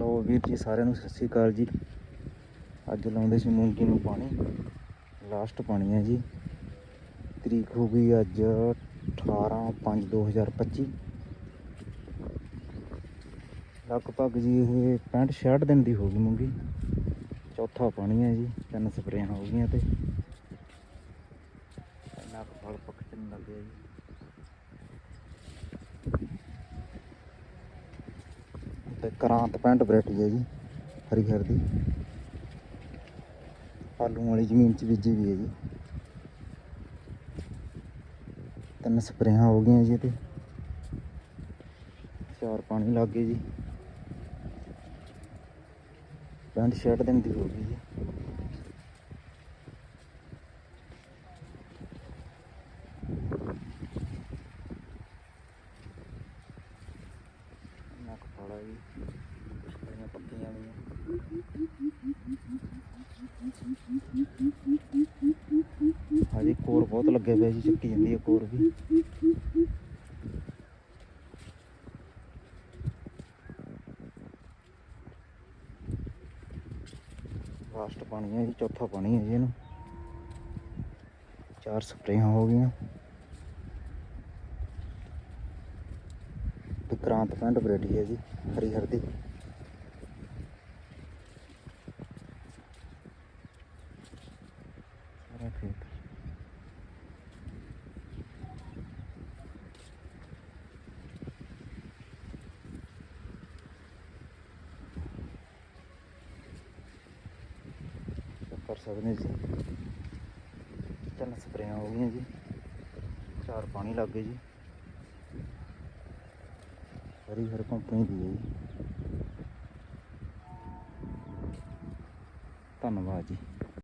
ਲੋ ਵੀਰ ਜੀ, ਸਾਰਿਆਂ ਨੂੰ ਸਤਿ ਸ਼੍ਰੀ ਅਕਾਲ ਜੀ। ਅੱਜ ਲਾਉਂਦੇ ਸੀ ਮੂੰਗੀ ਨੂੰ ਪਾਣੀ ਲਾਸਟ ਪਾਣੀ ਹੈ ਜੀ। ਤਰੀਕ ਹੋ ਗਈ ਅੱਜ 18 5 2025 ਲਗਭਗ ਜੀ ਇਹ 65 66 ਦਿਨ ਦੀ ਹੋ ਗਈ ਮੂੰਗੀ। ਚੌਥਾ ਪਾਣੀ ਹੈ ਜੀ, ਤਿੰਨ ਸਪਰੇਆਂ ਹੋ ਗਈਆਂ ਤੇ। ਇੰਨਾ ਫਲ ਪੱਕ ਲੱਗਿਆ ਜੀ। ਤੇ ਕਰਾਂਤ ਪੈਂਟ ਵੈਰਾਈਟੀ ਹੈ ਜੀ, ਹਰੀ ਹਰ ਦੀ। ਆਲੂ ਵਾਲੀ ਜ਼ਮੀਨ 'ਚ ਬੀਜੀ ਵੀ ਹੈ ਜੀ। ਤਿੰਨ ਸਪਰੇਆਂ ਹੋ ਗਈਆਂ ਜੀ ਤੇ ਚਾਰ ਪਾਣੀ ਲੱਗ ਗਏ ਜੀ। ਪੈਂਟ ਸ਼ਰਟ ਦਿਨ ਦੀ ਹੋ ਗਈ ਜੀ। ਨੱਕ ਫਾੜਾ ਜੀ ਸਪਰੇਆਂ ਪੱਕੀਆਂ ਵੀ। ਹਾਂਜੀ, ਕੋਰ ਬਹੁਤ ਲੱਗੇ ਪਿਆ ਜੀ ਚੱਕੀ ਜਾਂਦੀ ਹੈ ਕੋਰ ਵੀ। ਲਾਸਟ ਪਾਣੀ ਹੈ ਜੀ, ਚੌਥਾ ਪਾਣੀ ਹੈ ਜੀ ਇਹਨੂੰ। ਚਾਰ ਸਪਰੇਆਂ ਹੋ ਗਈਆਂ। ਵਿਕਰਾਂਤ ਪੈਂਟ ਵੈਰਾਈਟੀ ਹੈ ਜੀ ਹਰੀ ਹਰਦੀ ਸਾਰਾ ਕਰ ਸਕਦੇ ਜੀ। ਤਿੰਨ ਸਪਰੇਆਂ ਹੋ ਗਈਆਂ ਜੀ। ਚਾਰ ਪਾਣੀ ਲੱਗ ਗਏ ਜੀ। ਹਰੀ ਹਰ ਕੰਪਨੀ ਦੀ ਹੈ ਜੀ। ਧੰਨਵਾਦ ਜੀ।